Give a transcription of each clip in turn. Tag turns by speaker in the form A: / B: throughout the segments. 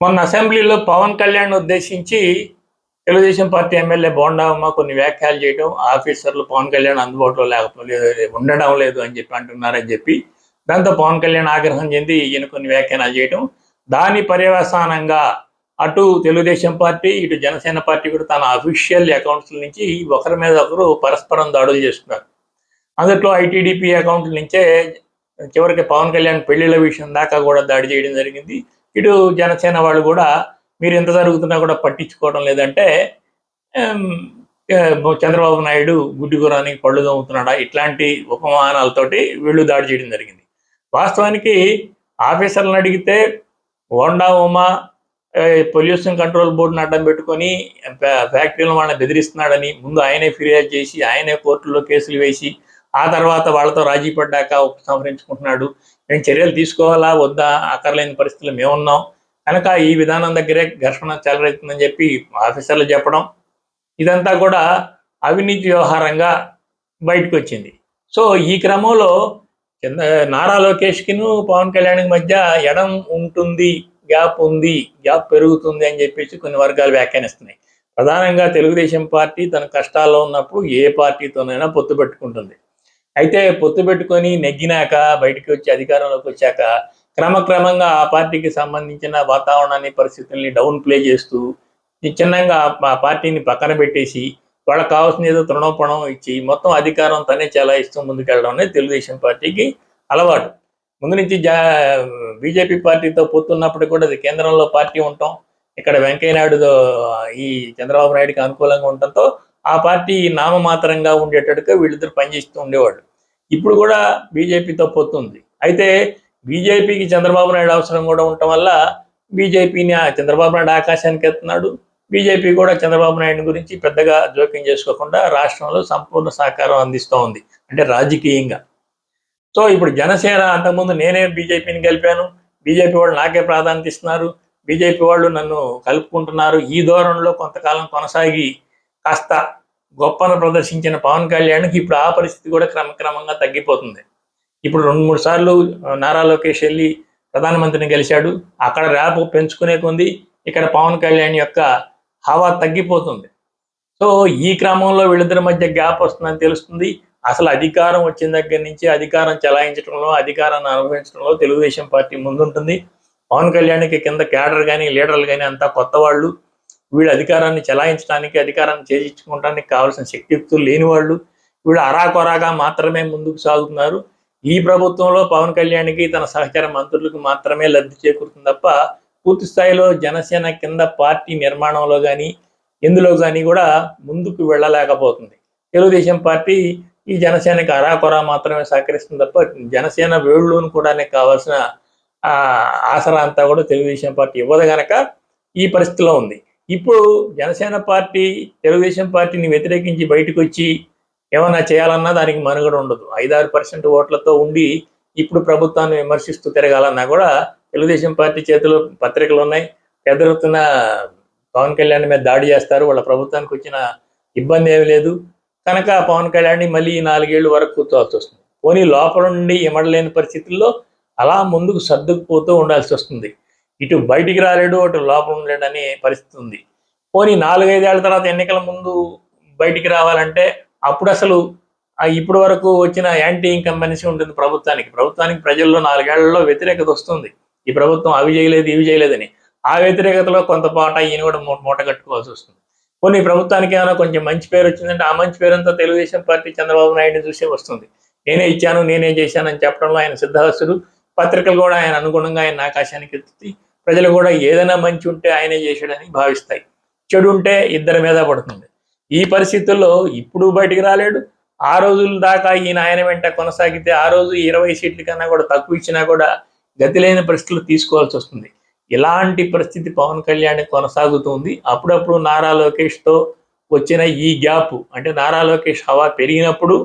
A: మొన్న అసెంబ్లీలో పవన్ కళ్యాణ్ ఉద్దేశించి తెలుగుదేశం పార్టీ ఎమ్మెల్యే బోండావమ్మ కొన్ని వ్యాఖ్యలు చేయడం ఆఫీసర్లు పవన్ కళ్యాణ్ అందుబాటులో లేకపోలేదు ఉండడం లేదు అని చెప్పి అంటున్నారని చెప్పి దాంతో పవన్ కళ్యాణ్ ఆగ్రహం చెంది ఈయన కొన్ని వ్యాఖ్యానాలు చేయడం దాని పర్యవసానంగా అటు తెలుగుదేశం పార్టీ ఇటు జనసేన పార్టీ కూడా తన అఫీషియల్ అకౌంట్స్ నుంచి ఒకరి మీద ఒకరు పరస్పరం దాడులు చేస్తున్నారు. అందులో ఐటీడీపీ అకౌంట్ల నుంచే చివరికి పవన్ కళ్యాణ్ పెళ్ళిళ్ళ విషయం దాకా కూడా దాడి చేయడం జరిగింది. ఇటు జనసేన వాళ్ళు కూడా మీరు ఎంత జరుగుతున్నా కూడా పట్టించుకోవడం లేదంటే చంద్రబాబు నాయుడు గుడ్డి గురానికి పళ్ళు తోముతున్నాడా? ఇట్లాంటి ఉపమానాలతోటి వీళ్ళు దాడి చేయడం జరిగింది. వాస్తవానికి ఆఫీసర్లను అడిగితే హోండా ఉమా పొల్యూషన్ కంట్రోల్ బోర్డును అడ్డం పెట్టుకొని ఫ్యాక్టరీలను వాళ్ళని బెదిరిస్తున్నాడని ముందు ఆయనే ఫిర్యాదు చేసి ఆయనే కోర్టులో కేసులు వేసి ఆ తర్వాత వాళ్ళతో రాజీ పడ్డాక ఉపసంహరించుకుంటున్నాడు నేను చర్యలు తీసుకోవాలా? వద్దా? అక్కర్లేని పరిస్థితులు మేమున్నాం. కనుక ఈ విధానం దగ్గరే ఘర్షణ చెలరెత్తుందని చెప్పి ఆఫీసర్లు చెప్పడం ఇదంతా కూడా అవినీతి వ్యవహారంగా బయటకు వచ్చింది సో ఈ క్రమంలో కింద నారా లోకేష్కిను పవన్ కళ్యాణ్కి మధ్య ఎడం ఉంటుంది గ్యాప్ ఉంది గ్యాప్ పెరుగుతుంది అని చెప్పేసి కొన్ని వర్గాలు వ్యాఖ్యానిస్తున్నాయి. ప్రధానంగా తెలుగుదేశం పార్టీ తన కష్టాల్లో ఉన్నప్పుడు ఏ పార్టీతోనైనా పొత్తు పెట్టుకుంటుంది. అయితే పొత్తు పెట్టుకొని నెగ్గినాక బయటికి వచ్చి అధికారంలోకి వచ్చాక క్రమక్రమంగా ఆ పార్టీకి సంబంధించిన వాతావరణాన్ని పరిస్థితుల్ని డౌన్ ప్లే చేస్తూ ఈ చిన్నంగా ఆ పార్టీని పక్కన పెట్టేసి వాళ్ళకి కావాల్సిన ఏదో తృణోపణం ఇచ్చి మొత్తం అధికారం తనే చెలాయిస్తూ ముందుకెళ్ళడం అనేది తెలుగుదేశం పార్టీకి అలవాటు. ముందు నుంచి జా బీజేపీ పార్టీతో పొత్తున్నప్పుడు కూడా అది కేంద్రంలో పార్టీ ఉంటాం. ఇక్కడ వెంకయ్య నాయుడు ఈ చంద్రబాబు నాయుడుకి అనుకూలంగా ఉండటంతో ఆ పార్టీ నామమాత్రంగా ఉండేటట్టుగా వీళ్ళిద్దరు పనిచేస్తూ ఉండేవాళ్ళు. ఇప్పుడు కూడా బీజేపీతో పొత్తుంది అయితే బీజేపీకి చంద్రబాబు నాయుడు అవసరం కూడా ఉండటం వల్ల బీజేపీని చంద్రబాబు నాయుడు ఆకాశానికి ఎత్తున్నాడు. బీజేపీ కూడా చంద్రబాబు నాయుడు గురించి పెద్దగా జోక్యం చేసుకోకుండా రాష్ట్రంలో సంపూర్ణ సహకారం అందిస్తూ ఉంది. అంటే రాజకీయంగా. సో ఇప్పుడు జనసేన అంతకుముందు నేనే బీజేపీని గెలిపాను. బీజేపీ వాళ్ళు నాకే ప్రాధాన్యత ఇస్తున్నారు. బీజేపీ వాళ్ళు నన్ను కలుపుకుంటున్నారు. ఈ ధోరణిలో కొంతకాలం కొనసాగి కాస్త గొప్పను ప్రదర్శించిన పవన్ కళ్యాణ్కి ఇప్పుడు ఆ పరిస్థితి కూడా క్రమక్రమంగా తగ్గిపోతుంది. ఇప్పుడు రెండు మూడు సార్లు నారా లోకేష్ వెళ్ళి ప్రధానమంత్రిని గెలిచాడు. అక్కడ ర్యాప్ పెంచుకునే కొంది ఇక్కడ పవన్ కళ్యాణ్ యొక్క హవా తగ్గిపోతుంది. సో ఈ క్రమంలో వీళ్ళిద్దరి మధ్య గ్యాప్ వస్తుందని తెలుస్తుంది. అసలు అధికారం వచ్చిన దగ్గర నుంచి అధికారం చలాయించడంలో అధికారాన్ని అనుభవించడంలో తెలుగుదేశం పార్టీ ముందుంటుంది. పవన్ కళ్యాణ్కి కింద క్యాడర్ కానీ లీడర్లు కానీ అంతా కొత్త వాళ్ళు. వీళ్ళు అధికారాన్ని చెలాయించడానికి అధికారాన్ని చేజించుకోవడానికి కావాల్సిన శక్తియుక్తులు లేని వాళ్ళు వీళ్ళు అరాకొరాగా మాత్రమే ముందుకు సాగుతున్నారు. ఈ ప్రభుత్వంలో పవన్ కళ్యాణ్కి తన సహచర మంత్రులకు మాత్రమే లబ్ధి చేకూరుతుంది తప్ప పూర్తి స్థాయిలో జనసేన కింద పార్టీ నిర్మాణంలో కానీ ఎందులో కానీ కూడా ముందుకు వెళ్ళలేకపోతుంది. తెలుగుదేశం పార్టీ ఈ జనసేనకి అరాకొరా మాత్రమే సహకరిస్తుంది తప్ప జనసేన వేళ్ళును కూడా కావాల్సిన ఆ, ఆసరా అంతా కూడా తెలుగుదేశం పార్టీ ఇవ్వదు గనక ఈ పరిస్థితిలో ఉంది. ఇప్పుడు జనసేన పార్టీ తెలుగుదేశం పార్టీని వ్యతిరేకించి బయటకు వచ్చి ఏమైనా చేయాలన్నా దానికి మనుగడ ఉండదు. ఐదారు పర్సెంట్ ఓట్లతో ఉండి ఇప్పుడు ప్రభుత్వాన్ని విమర్శిస్తూ తిరగాలన్నా కూడా తెలుగుదేశం పార్టీ చేతిలో పత్రికలు ఉన్నాయి. ఎదురుతున్న పవన్ కళ్యాణ్ మీద దాడి చేస్తారు. వాళ్ళ ప్రభుత్వానికి వచ్చిన ఇబ్బంది ఏమీ లేదు. కనుక పవన్ కళ్యాణ్ మళ్ళీ ఈ నాలుగేళ్ళ వరకు కూర్చోవాల్సి వస్తుంది. పోనీ లోపల నుండి ఇమడలేని పరిస్థితుల్లో అలా ముందుకు సర్దుకుపోతూ ఉండాల్సి వస్తుంది. ఇటు బయటికి రాలేడు అటు లోపల ఉండలేడు అనే పరిస్థితి ఉంది. పోనీ నాలుగైదేళ్ళ తర్వాత ఎన్నికల ముందు బయటికి రావాలంటే అప్పుడు అసలు ఇప్పటి వరకు వచ్చిన యాంటీ ఇన్కంబెన్సీ ఉంటుంది ప్రభుత్వానికి. ప్రభుత్వానికి ప్రజల్లో నాలుగేళ్ళలో వ్యతిరేకత వస్తుంది. ఈ ప్రభుత్వం అవి చేయలేదు ఇవి చేయలేదని. ఆ వ్యతిరేకతలో కొంత పాట ఈయన కూడా మూట కట్టుకోవాల్సి వస్తుంది. కొన్ని ప్రభుత్వానికి ఏమైనా కొంచెం మంచి పేరు వచ్చిందంటే ఆ మంచి పేరంతా తెలుగుదేశం పార్టీ చంద్రబాబు నాయుడిని చూసే వస్తుంది. నేనే ఇచ్చాను నేనే చేశానని చెప్పడంలో ఆయన సిద్ధహస్తుడు. పత్రికలు కూడా ఆయన అనుగుణంగా ఆయన ఆకాశానికి ఎత్తుతాయి ప్రజలు కూడా ఏదైనా మంచి ఉంటే ఆయనే చేశాడని భావిస్తాయి. చెడు ఉంటే ఇద్దరి మీద పడుతుంది. ఈ పరిస్థితుల్లో ఇప్పుడు బయటికి రాలేడు. ఆ రోజుల దాకా ఈయన ఆయన వెంట కొనసాగితే ఆ రోజు ఇరవై సీట్ల కన్నా కూడా తక్కువ ఇచ్చినా కూడా గతి లేని పరిస్థితులు తీసుకోవాల్సి వస్తుంది. ఇలాంటి పరిస్థితి పవన్ కళ్యాణ్ కొనసాగుతుంది. అప్పుడప్పుడు నారా లోకేష్తో వచ్చిన ఈ గ్యాప్ అంటే నారా లోకేష్ హవా పెరిగినప్పుడు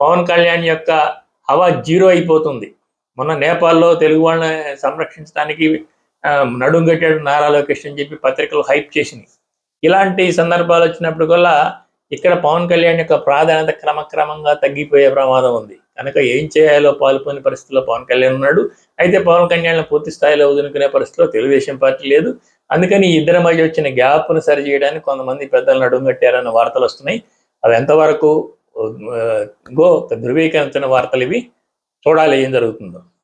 A: పవన్ కళ్యాణ్ యొక్క హవా జీరో అయిపోతుంది. మొన్న నేపాల్లో తెలుగు వాళ్ళని సంరక్షించడానికి నడుంగట్టాడు నడుం నారా లోకేష్ అని చెప్పి పత్రికలు హైప్ చేసినాయి. ఇలాంటి సందర్భాలు వచ్చినప్పుడు కల్లా ఇక్కడ పవన్ కళ్యాణ్ యొక్క ప్రాధాన్యత క్రమక్రమంగా తగ్గిపోయే ప్రమాదం ఉంది. కనుక ఏం చేయాలో పాల్పొని పరిస్థితిలో పవన్ కళ్యాణ్ ఉన్నాడు. అయితే పవన్ కళ్యాణ్ పూర్తి స్థాయిలో వదులుకునే పరిస్థితిలో తెలుగుదేశం పార్టీ లేదు. అందుకని ఇద్దరి మధ్య వచ్చిన గ్యాప్ను సరి చేయడానికి కొంతమంది పెద్దలు నడుంగట్టారన్న వార్తలు వస్తున్నాయి. అవి ఎంతవరకు గో ధృవీకరించిన వార్తలు ఇవి. చూడాలి ఏం జరుగుతుందో.